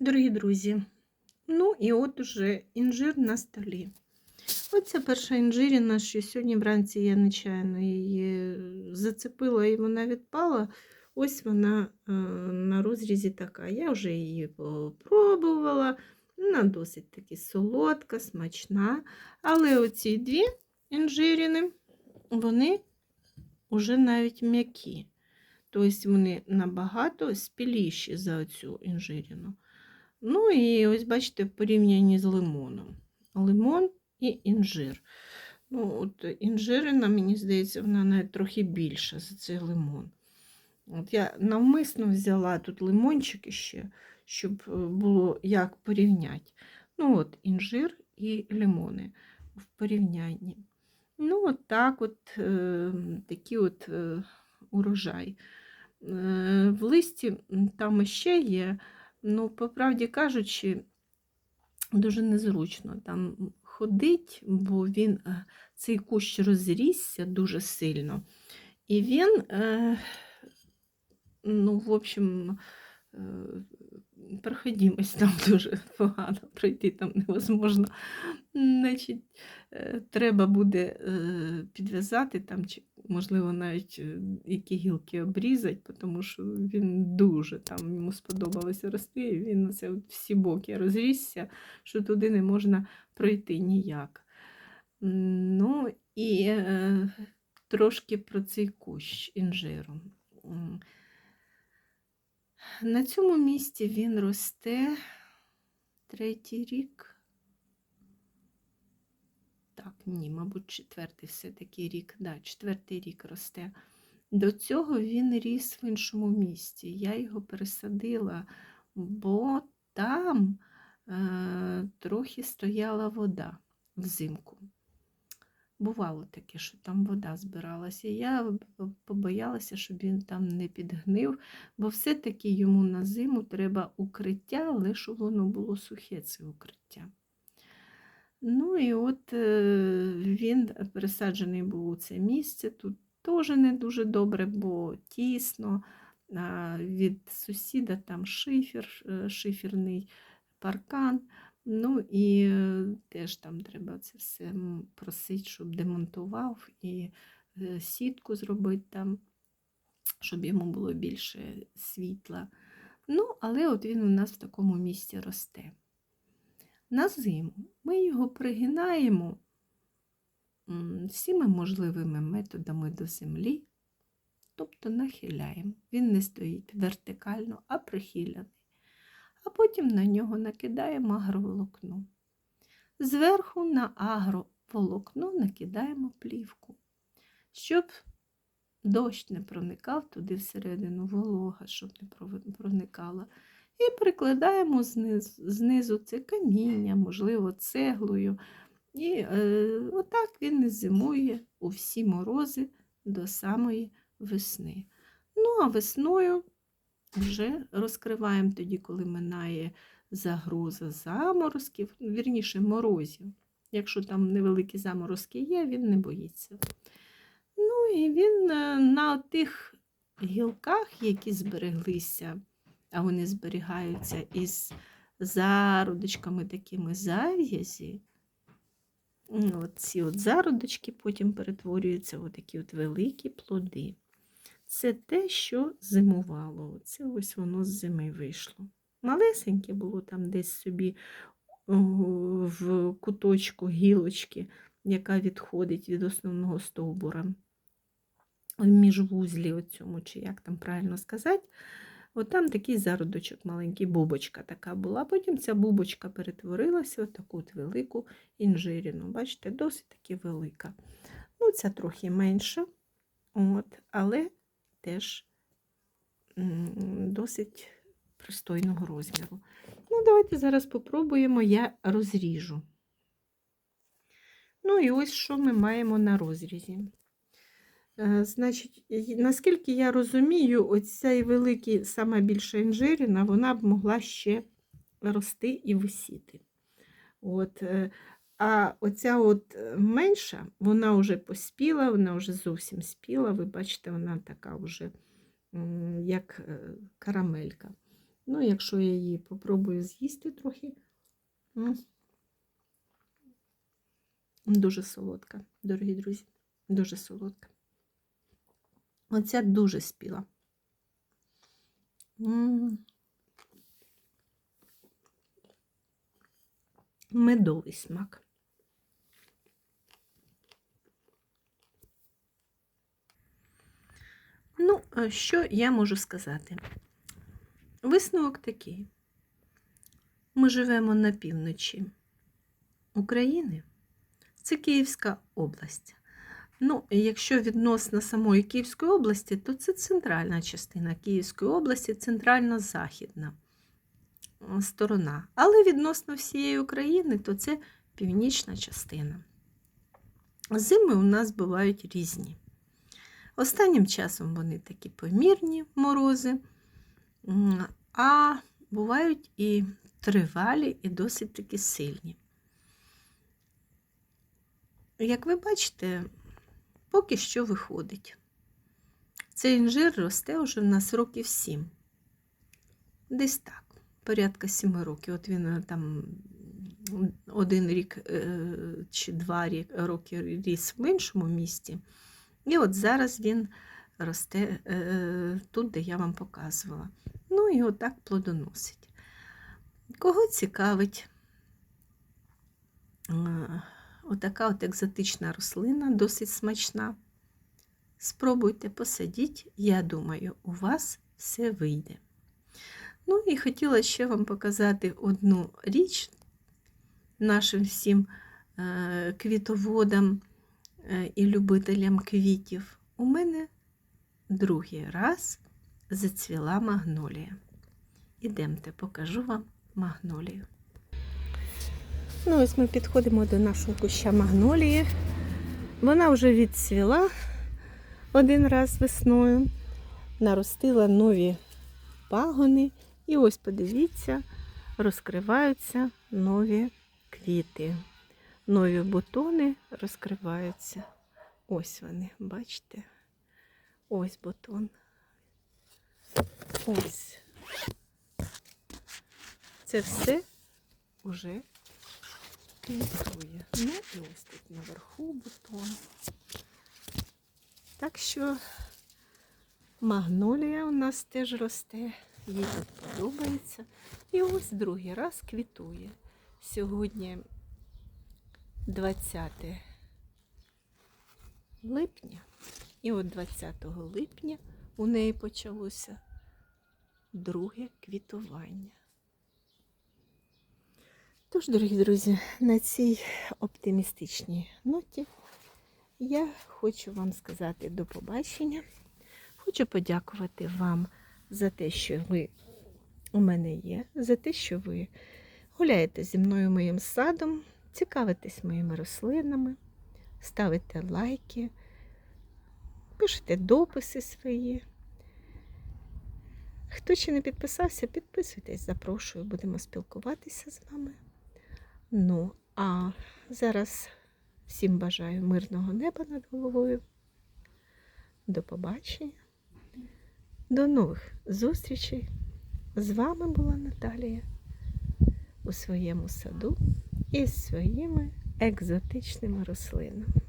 Дорогі друзі, ну і от уже інжир на столі. Оця перша інжиріна, що сьогодні вранці я нечайно її зацепила і вона відпала. Ось вона е, на розрізі така. Я вже її попробувала. Вона досить таки солодка, смачна. Але оці дві інжиріни, вони вже навіть м'які. Тобто вони набагато спіліші за оцю інжиріну. Ну і ось бачите, в порівнянні з лимоном. Лимон і інжир. Ну, от інжирина, мені здається, вона навіть трохи більша за цей лимон. От Я навмисно взяла тут лимончики ще, щоб е, було як порівняти. Ну, от інжир і лимони в порівнянні. Ну, от так от е, такі от е, урожай. Е, в листі там ще є. Ну, по правді кажучи, дуже незручно там ходить, бо він е, цей кущ розрісся дуже сильно. І він, е, ну, в общем, проходимость там дуже погано, пройти там невозможно. Значить, е, треба буде е, підв'язати там, чи, можливо, навіть е, які гілки обрізати, тому що він дуже там йому сподобалося рости, і він оце от всі боки розрісся, що туди не можна пройти ніяк. Ну і трошки про цей кущ інжиру. На цьому місці він росте третій рік. Так, ні, мабуть, четвертий все-таки рік. Да, четвертий рік росте. До цього він ріс в іншому місці. Я його пересадила, бо там е, трохи стояла вода взимку. Бувало таке, що там вода збиралася. Я побоялася, щоб він там не підгнив, бо все-таки йому на зиму треба укриття, щоб воно було сухе, це укриття. Ну і от е, він пересаджений був у це місце. Тут теж не дуже добре, бо тісно. Від сусіда там шифер, е, шиферний паркан. Ну і е, теж там треба це все просити, щоб демонтував і е, сітку зробити там, щоб йому було більше світла. Ну, але от він у нас в такому місці росте. На зиму ми його пригинаємо всіми можливими методами до землі, тобто нахиляємо. Він не стоїть вертикально, а прихиляний. А потім на нього накидаємо агроволокно. Зверху на агроволокно накидаємо плівку, щоб дощ не проникав туди всередину, волога, щоб не проникала. І прикладаємо знизу, знизу це каміння, можливо, цеглою. І е, отак він зимує у всі морози до самої весни. Ну, а весною вже розкриваємо тоді, коли минає загроза заморозків, ну, вірніше морозів. Якщо там невеликі заморозки є, він не боїться. Ну і він е, на тих гілках, які збереглися, а вони зберігаються із зародочками такими зав'язі. От ці от зародочки потім перетворюються в такі от великі плоди. Це те, що зимувало. Це ось воно з зими вийшло. Малесеньке було там десь собі в куточку гілочки, яка відходить від основного стовбура міжвузлі оцьому, чи як там правильно сказати. От там такий зародочок маленький, бубочка така була. Потім ця бубочка перетворилася в таку от велику інжиріну. Бачите, досить таки велика. Ну, ця трохи менша, от, але теж досить пристойного розміру. Ну, давайте зараз попробуємо, я розріжу. Ну і ось що ми маємо на розрізі. Е, Значить, наскільки я розумію, оцей великий, сама більша інжиріна, вона б могла ще рости і висіти. От, е, а оця от е, менша, вона вже поспіла, вона вже зовсім спіла. Ви бачите, вона така вже як е, карамелька. Ну, якщо я її попробую з'їсти трохи. Дуже солодка, дорогі друзі, дуже солодка. Оця дуже спіла. Медовий смак. Ну, що я можу сказати? Висновок такий. Ми живемо на півночі України. Це Київська область. Ну, якщо відносно самої Київської області, то це центральна частина Київської області, центрально-західна сторона. Але відносно всієї України, то це північна частина. Зими у нас бувають різні. Останнім часом вони такі помірні морози, а бувають і тривалі, і досить таки сильні. Як ви бачите, поки що виходить. Цей інжир росте вже в нас років сім. Десь так, порядка сіми років. От він е, там один рік е, чи два роки ріс в іншому місті. І от зараз він росте е, тут, де я вам показувала. Ну і отак плодоносить. Кого цікавить е, отака от екзотична рослина, досить смачна. Спробуйте посадіть, я думаю, у вас все вийде. Ну і хотіла ще вам показати одну річ нашим всім е, квітоводам е, і любителям квітів. У мене другий раз зацвіла магнолія. Ідемте, покажу вам магнолію. Ну, ось ми підходимо до нашого куща магнолії. Вона вже відцвіла один раз весною, наростила нові пагони. І ось подивіться, розкриваються нові квіти. Нові бутони розкриваються. Ось вони, бачите? Ось бутон. Ось. Це все уже квітує. Ну і ось тут наверху бутон. Так що магнолія у нас теж росте, їй тут подобається. І ось другий раз квітує. Сьогодні 20 липня. І от 20 липня у неї почалося друге квітування. Тож, дорогі друзі, на цій оптимістичній ноті я хочу вам сказати до побачення. Хочу подякувати вам за те, що ви у мене є, за те, що ви гуляєте зі мною моїм садом, цікавитесь моїми рослинами, ставите лайки, пишете дописи свої. Хто ще не підписався, підписуйтесь, запрошую, будемо спілкуватися з вами. Ну, а зараз всім бажаю мирного неба над головою. До побачення. До нових зустрічей. З вами була Наталія у своєму саду із своїми екзотичними рослинами.